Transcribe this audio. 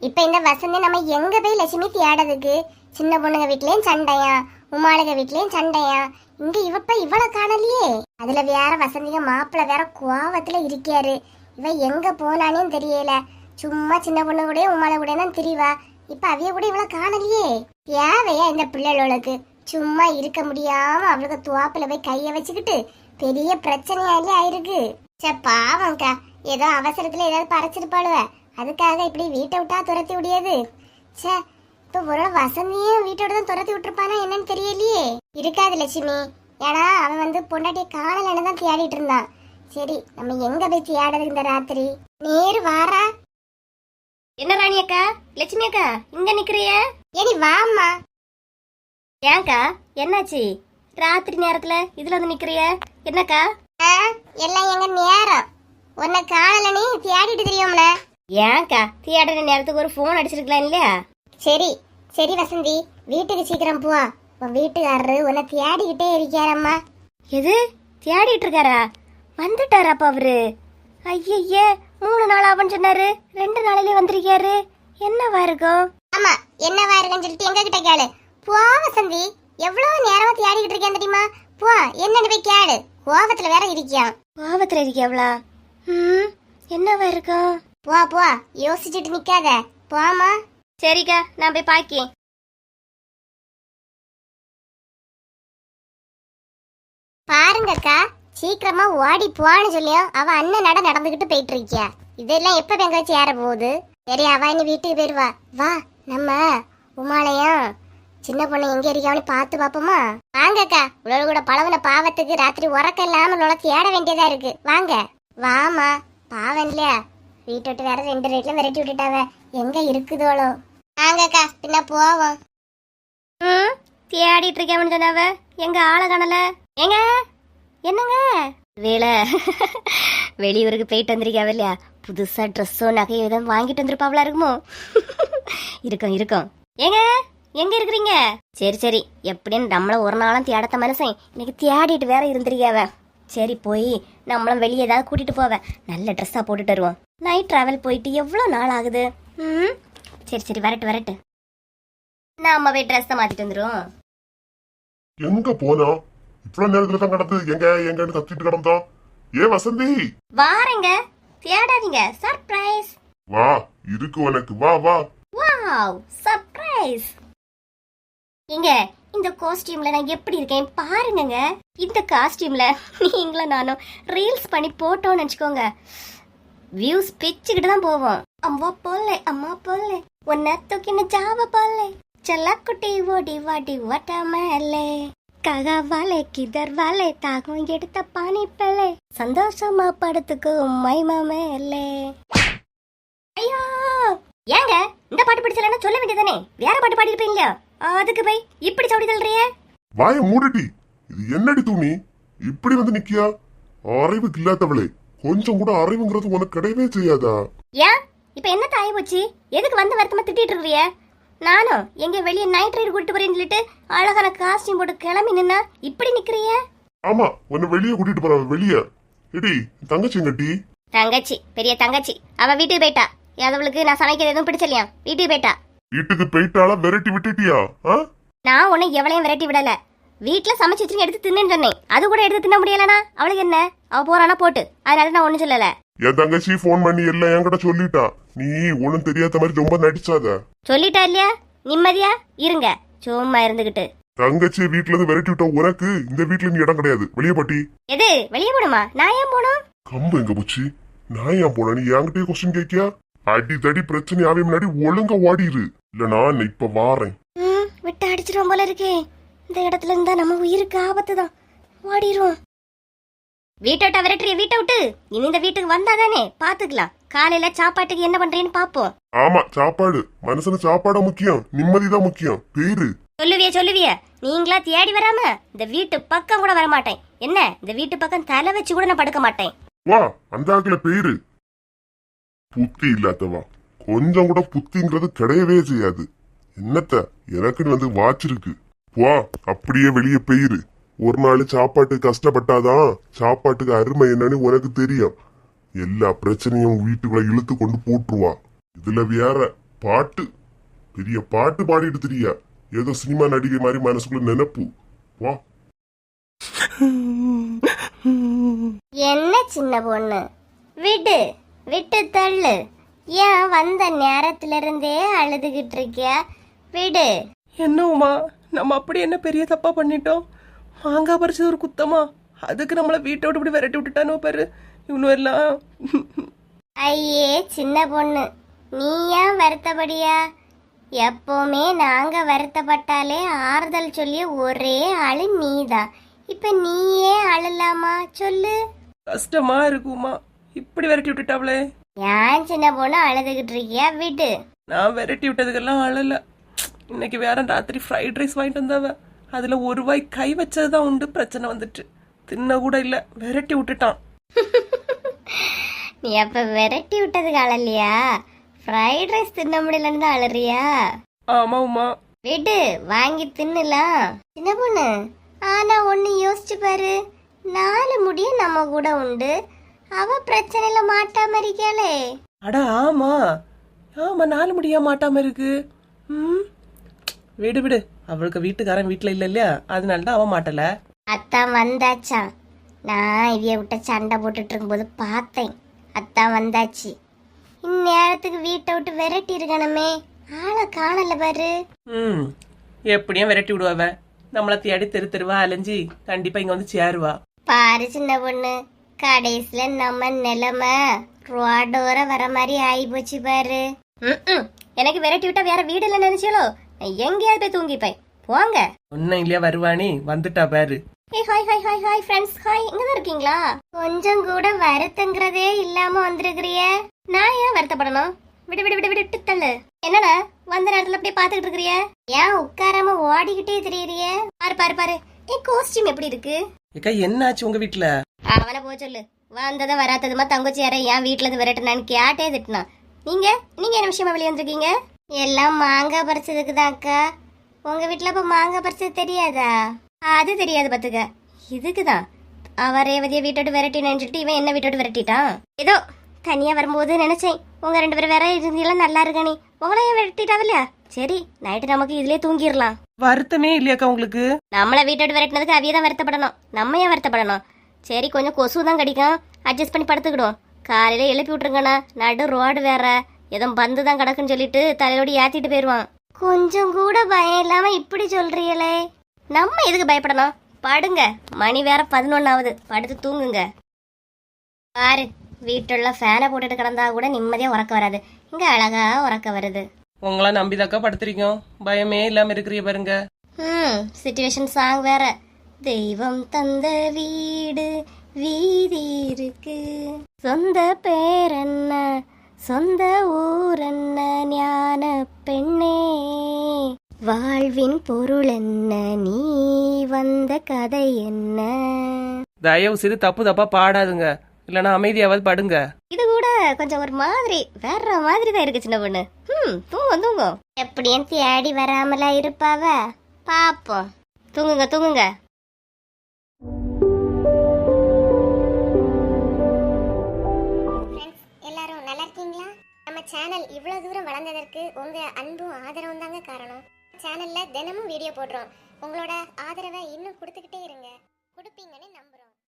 இப்ப இந்த வசந்தி நம்ம எங்க போய் லட்சுமி தேடதுக்கு சின்ன பொண்ணுங்க வீட்லயும் சண்டையா? உமாளுக வீட்லயும் சண்டையா? இங்க இவப்ப இவள காணலையே. அதுல வேற வசந்திக மாப்பிள்ள வேற கோவத்துல இருக்காரு. இவ எங்க போனானே தெரியல. சும்மா சின்ன பொண்ணு கூட உமாள கூட தான் திரிவா. இப்ப அவிய கூட இவள காணலையே. தேவையா இந்த பிள்ளைகளுக்கு? சும்மா இருக்க முடியாம அவளுக்கு துவாப்புல போய் கைய வச்சுக்கிட்டு பெரிய பிரச்சனையாலே ஆயிருக்கு. சே பாவம்க்கா. ஏதோ அவசரத்துல ஏதாவது பறைச்சிருப்பாளுவ. அதுக்காக இப்படி வீட்டை விட்டா துரத்தி விடியாது? ச்சே இப்ப ஒரு வசந்தியும் வீட்டோட தான் துரத்தி விட்டுருப்பானா என்னன்னு தெரியலையே. இருக்காது லட்சுமி. ஏன்னா அவன் வந்து பொண்டாட்டிய காணலன்னு தான் தேடிட்டு இருந்தான். சரி நம்ம எங்க போய் தேடுறது இந்த ராத்திரி? நேரு வாரா. என்ன ராணி அக்கா? லட்சுமி அக்கா இங்க நிக்கிறிய? ஏடி வாம்மா. ஏன்க்கா என்னாச்சு? ராத்திரி நேரத்துல இதுல வந்து நிக்கிறிய? என்னக்கா? எல்லாம் எங்க நேரம். உன்னை காணலன்னு தேடிட்டு ஏன்க்கா தியேட்டர் நேரத்துக்கு ஒரு ஃபோன் அடிச்சிருக்கலாம் இல்லையா? சரி சரி வசந்தி வீட்டுக்கு சீக்கிரம் போ. உன் வீட்டுக்காரரு உன்னை தேடிக்கிட்டே இருக்காரம்மா. எது? தேடிட்டு இருக்காரா? வந்துட்டாராப்பா அவரு. ஐயய்யே மூணு நாள் ஆகும்னு சொன்னாரு. ரெண்டு நாளிலே வந்திருக்காரு. என்னவா இருக்கும் ஆமா என்னவா இருக்குன்னு சொல்லிட்டு எங்க கிட்ட கேளு. போ வசந்தி எவ்வளவு நேரமா தேடிக்கிட்டு இருக்கேன் தெரியுமா? போ என்னன்னு போய் கேளு. கோவத்துல வேற இருக்கியான் கோவத்துல இருக்கியாவளா ம் என்னவா இருக்கும் போ போ. யோசிச்சுட்டு நிக்காத. போமா சரிக்கா நான் போய் பாக்கேன் பாருங்கக்கா சீக்கிரமா ஓடி போன்னு சொல்லியும் அவ அண்ணன் நட நடந்துகிட்டு போயிட்டு இருக்கியா இதெல்லாம் எப்ப எங்க வச்சு ஏற போகுது? சரி அவ இனி வீட்டுக்கு போயிருவா. வா நம்ம உமாலயம். சின்ன பொண்ணு எங்க இருக்கான்னு பார்த்து பாப்போமா வாங்கக்கா உழவு கூட பழகுன பாவத்துக்கு ராத்திரி உறக்கம் இல்லாம உள்ள தேட வேண்டியதா இருக்கு. வாங்க. வாமா பாவம் இல்லையா? வீட்டை விட்டு வேற ரெண்டு ரேட்ல விரட்டி விட்டுட்டாவ. எங்க இருக்குதோளோ? வாங்கக்கா பின்ன போவோம். ம் தேடிட்டு இருக்கேன் சொன்னாவ. எங்க ஆளை காணல? ஏங்க? என்னங்க? வேலை வெளியூருக்கு போயிட்டு வந்திருக்காவ இல்லையா? புதுசா ட்ரெஸ்ஸோ நகையோ எதுவும் வாங்கிட்டு வந்திருப்பாவளா இருக்குமோ? இருக்கும் இருக்கும். ஏங்க? எங்க இருக்கிறீங்க? சரி சரி. எப்படின்னு நம்மள ஒரு நாளும் தேடத்த மனுஷன். இன்னைக்கு தேடிட்டு வேற இருந்திருக்காவ சரி போய். நம்மளும் வெளியே ஏதாவது கூட்டிட்டு போவேன். நல்ல ட்ரெஸ்ஸா போட்டுட்டு வருவோம். நைட் டிராவல் போயிட்டு எவ்வளோ நாள் ஆகுது? ம்? சரி சரி வரட்டு வரட்டு. நாம போய் ட்ரெஸ்ஸை மாத்திட்டு வந்துரும் எங்க போனா? இவ்வளவு நேரத்துல தான் கடந்து எங்க எங்கன்னு கத்திட்டு கிடந்தோம் ஏ வசந்தி? வாரேங்க. தேடாதீங்க. சர்ப்ரைஸ் வா இருக்கு உனக்கு. வா வா. வாவ் சர்ப்ரைஸ் இங்க இந்த காஸ்டியூம்ல நான் எப்படி இருக்கேன் பாருங்கங்க. இந்த காஸ்டியூம்ல நீங்களும் நானும் ரீல்ஸ் பண்ணி போட்டோம்னு வச்சுக்கோங்க. வியூஸ் பிச்சுக்கிட்டு தான் போவோம். அம்மா போலே அம்மா போலே உன்னை தூக்கின ஜாவ போலே. செல்லக்குட்டி ஓடி வாடி ஓட்ட மேலே ககா வாலே கிதர் வாலே தாகம் எடுத்த பானி பலே சந்தோஷமா படுத்துக்கு மைமா மேலே. ஐயோ! ஏங்க இந்த பாட்டு பிடிச்சலன்னா சொல்ல வேண்டியதானே வேற பாட்டு பாடி அதுக்கு போய் இப்படி சவுடி தள்ளுறிய? வாய மூடிட்டி இது என்னடி துணி? இப்படி வந்து நிக்கியா? அறிவுக்கு இல்லாதவளே. கொஞ்சம் கூட அறிவுங்கிறது உனக்கு கிடையவே செய்யாதா? ஏன்? இப்ப என்ன தாய் போச்சு? எதுக்கு வந்து வருத்தமா திட்டிட்டு இருக்கிறிய? நானும் எங்க வெளிய நைட் ரைடு கூட்டிட்டு போறேன்னு சொல்லிட்டு அழகான காஸ்டியூம் போட்டு கிளம்பி நின்னா இப்படி நிக்கிறிய? ஆமா உன்னை வெளியே கூட்டிட்டு போற வெளிய. எடி தங்கச்சிங்கட்டி தங்கச்சி பெரிய தங்கச்சி. அவ வீட்டுக்கு போயிட்டா. அவளுக்கு நான் சமைக்கிறது எதுவும் பிடிச்சலையா வீட்டுக்கு போயிட்டா. வீட்டுக்கு போயிட்டாளா விரட்டி விட்டுட்டியா? நான் உன்னை எவளையும் விரட்டி விடல. வீட்டுல சமைச்சு வச்சு எடுத்து தின்னுன்னு சொன்னேன். அது கூட எடுத்து தின்ன முடியலனா? அவளுக்கு என்ன? அவ போறானா போட்டு. அதனால நான் ஒண்ணும் சொல்லல. என் தங்கச்சி போன் பண்ணி எல்லாம் என்கிட்ட சொல்லிட்டா. நீ ஒண்ணும் தெரியாத மாதிரி ரொம்ப நடிச்சாத. சொல்லிட்டா இல்லையா? நிம்மதியா? இருங்க. சும்மா இருந்துகிட்டு. தங்கச்சி வீட்டுல இருந்து விரட்டி விட்ட உனக்கு இந்த வீட்டுல நீ இடம் கிடையாது. வெளியே பாட்டி. எது? வெளியே போடுமா நான் ஏன் போகணும் கம்பு எங்க போச்சு? நான் ஏன் போன நீ என்கிட்டயே கொஸ்டின் கேக்கியா அடி தடி பிரச்சனை ஆவே முன்னாடி ஒழுங்கா ஓடிரு. இல்ல நான் இப்ப வாரேன். விட்டு அடிச்சிருவோம் போல இருக்கே. இந்த இடத்துல இருந்தா நம்ம உயிருக்கு ஆபத்து தான். ஓடிடுவோம் வீட்டை விட்டா விரட்டுறிய வீட்டை விட்டு. இனி இந்த வீட்டுக்கு வந்தாதானே பாத்துக்கலாம். காலையில சாப்பாட்டுக்கு என்ன பண்றேன்னு பாப்போம். ஆமா சாப்பாடு. மனுஷனுக்கு சாப்பாடா முக்கியம். நிம்மதிதான் முக்கியம். பேரு சொல்லுவிய சொல்லுவிய. நீங்களா தேடி வராம இந்த வீட்டு பக்கம் கூட வர மாட்டேன் என்ன? இந்த வீட்டு பக்கம் தலை வச்சு கூட நான் படுக்க மாட்டேன். வா அந்த ஆக்குல பேரு புத்தி இல்லாதவா? கொஞ்சம் கூட புத்திங்கிறது கிடையவே செய்யாது. என்னத்த? எனக்குன்னு வந்து வாட்ச் இருக்கு. வா அப்படியே வெளியே பெயிரு. ஒரு நாள் சாப்பாட்டுக்கு கஷ்டப்பட்டாதான் சாப்பாட்டுக்கு அருமை என்னன்னு உனக்கு தெரியும். எல்லா பிரச்சனையும் வீட்டுக்குள்ள இழுத்து கொண்டு போட்டுருவா. இதுல வேற பாட்டு. பெரிய பாட்டு பாடிட்டு திரியா? ஏதோ சினிமா நடிகை மாதிரி மனசுக்குள்ள நினைப்பு. வா. என்ன சின்ன பொண்ணு? விடு. விட்டு தள்ளு ஏன் வந்த நேரத்துல இருந்தே அழுதுகிட்டு இருக்கியா விடு. என்ன உமா நம்ம அப்படி என்ன பெரிய தப்பா பண்ணிட்டோம்? மாங்காய் பறிச்சது ஒரு குத்தமா? அதுக்கு நம்மளை வீட்டை விட்டு இப்படி விரட்டி விட்டுட்டானோ பாரு. இவனும் எல்லாம். ஐயே சின்ன பொண்ணு. நீ ஏன் வருத்தப்படியா? எப்பவுமே நாங்க வருத்தப்பட்டாலே ஆறுதல் சொல்லி ஒரே ஆளு நீதான். இப்ப நீயே அழலாமா? சொல்லு. கஷ்டமா இருக்குமா இப்படி விரட்டி விட்டுட்டாவளே? ஏன் சின்ன பொண்ணு அழுதுகிட்டு இருக்கியா? விடு. நான் விரட்டி விட்டதுக்கெல்லாம் அழல. இன்னைக்கு வேற ராத்திரி ஃப்ரைட் ரைஸ் வாங்கிட்டு வந்தாவ. அதுல ஒரு வாய் கை வச்சதுதான் உண்டு. பிரச்சனை வந்துட்டு. தின்ன கூட இல்ல. விரட்டி விட்டுட்டான். நீ அப்ப விரட்டி விட்டதுக்கு அழலையா? ஃப்ரைட் ரைஸ் தின்ன முடியலன்னு தான் அழறியா? ஆமா உமா. விடு. வாங்கி தின்னலாம். சின்ன பொண்ணு ஆனா ஒன்னு யோசிச்சு பாரு. நாலு முடியும் நம்ம கூட உண்டு. அவ பிரச்சனையில மாட்டாம இருக்காளே அட ஆமா. ஆமா நாலு முடிய மாட்டாம இருக்கு. ம். விடு விடு. அவளுக்கு வீட்டுக்காரன் வீட்டுல இல்ல இல்லையா? அதனால தான் அவன் மாட்டல. அத்தான் வந்தாச்சாம் நான் இவிய விட்ட சண்டை போட்டுட்டு இருக்கும்போது பார்த்தேன். அத்தான் வந்தாச்சு. இந்நேரத்துக்கு வீட்டை விட்டு விரட்டி இருக்கணுமே. ஆளை காணல பாரு. ம். எப்படியும் விரட்டி விடுவாவ நம்மள தேடி தெரு தெருவா அலைஞ்சி கண்டிப்பா இங்க வந்து சேருவா. பாரு சின்ன பொண்ணு. கடைசியில நம்ம நிலைமை ரோடோர வர மாதிரி ஆகி போச்சு பாரு. எனக்கு விரட்டி விட்டா வேற வீடு இல்ல நினைச்சாலோ நான் எங்கேயாவது போய் தூங்கிப்பேன். போங்க. ஒன்னும் இல்லையா வருவானி? வந்துட்டா பாரு. ஏய் hi hi hi hi friends hi. இங்க தான் இருக்கீங்களா? கொஞ்சம் கூட வருத்தங்கிறதே இல்லாம வந்திருக்கிறிய. நான் ஏன் வருத்தப்படணும்? விடு விடு விடு விட்டு தள்ளு. என்னடா வந்த நேரத்துல அப்படியே பாத்துக்கிட்டு இருக்கிறிய? ஏன் உட்காராம ஓடிக்கிட்டே தெரியறிய? பாரு பாரு பாரு. ஏ கோஸ்டியூம் எப்படி இருக்கு? ஏக்கா என்னாச்சு உங்க வீட்டுல அவனை போக சொல்லு. வந்ததை வராததுமா தங்கச்சி யாரை என் வீட்டுல இருந்து விரட்டினான்னு கேட்டே திட்டினான். நீங்க? நீங்க என்ன விஷயமா வெளியே வந்திருக்கீங்க? எல்லாம் மாங்காய் பறிச்சதுக்கு தான் அக்கா. உங்க வீட்டுல இப்ப மாங்காய் பறிச்சது தெரியாதா? அது தெரியாது பாத்துக்க. இதுக்கு தான். அவ ரேவதியை வீட்டோட்டு விரட்டினேன்னு சொல்லிட்டு இவன் என்ன வீட்டோட்டு விரட்டிட்டான்? ஏதோ தனியா வரும்போது நினைச்சேன். உங்க ரெண்டு பேரும் வேற இருந்தீங்களா நல்லா இருக்கணி உங்களையும் விரட்டிட்டாவில்ல சரி நைட்டு நமக்கு இதுலயே தூங்கிடலாம் வருத்தமே இல்லையாக்கா உங்களுக்கு நம்மளை வீட்டோட விரட்டினதுக்கு அவிய தான் வருத்தப்படணும் நம்ம ஏன் வருத்தப்படணும் சரி கொஞ்சம் கொசு தான் கடிக்கும் அட்ஜஸ்ட் பண்ணி படுத்துக்கிடும் காலையில எழுப்பி விட்டுருங்கண்ணா நடு ரோடு வேற ஏதோ பந்து தான் கிடக்குன்னு சொல்லிட்டு தலையோடு ஏத்திட்டு போயிடுவான் கொஞ்சம் கூட பயம் இல்லாம இப்படி சொல்றீங்களே நம்ம எதுக்கு பயப்படணும் படுங்க மணி வேற பதினொன்னாவது படுத்து தூங்குங்க பாரு வீட்டுள்ள ஃபேனை போட்டுட்டு கிடந்தா கூட நிம்மதியா உறக்க வராது. இங்க அழகா உறக்க வருது. உங்களா நம்பிதாக்கா படுத்திருக்கோம் பயமே இல்லாம இருக்கிறீ பாருங்க. ம் சிச்சுவேஷன் சாங் வேற. தெய்வம் தந்த வீடு வீதி இருக்கு. சொந்த பேர் என்ன? சொந்த ஊர் என்ன? ஞான பெண்ணே. வாழ்வின் பொருள் என்ன? நீ வந்த கதை என்ன? தயவு செய்து தப்பு தப்பா பாடாதுங்க. இல்லைன்னா அமைதியாவது படுங்க. இது கூட கொஞ்சம் ஒரு மாதிரி வேற மாதிரி தான் இருக்கு சின்ன பொண்ணு. ம் தூங்கும் தூங்கும் எப்படியும் தேடி வராமலா இருப்பாவ? பாப்போம். தூங்குங்க தூங்குங்க. ஃப்ரெண்ட்ஸ் எல்லாரும் நல்லா இருக்கீங்களா? நம்ம சேனல் இவ்வளோ தூரம் வளர்ந்ததற்கு உங்கள் அன்பும் ஆதரவும் தாங்க காரணம். சேனலில் தினமும் வீடியோ போடுறோம். உங்களோட ஆதரவை இன்னும் கொடுத்துக்கிட்டே இருங்க. கொடுப்பீங்கன்னு நம்புகிறோம்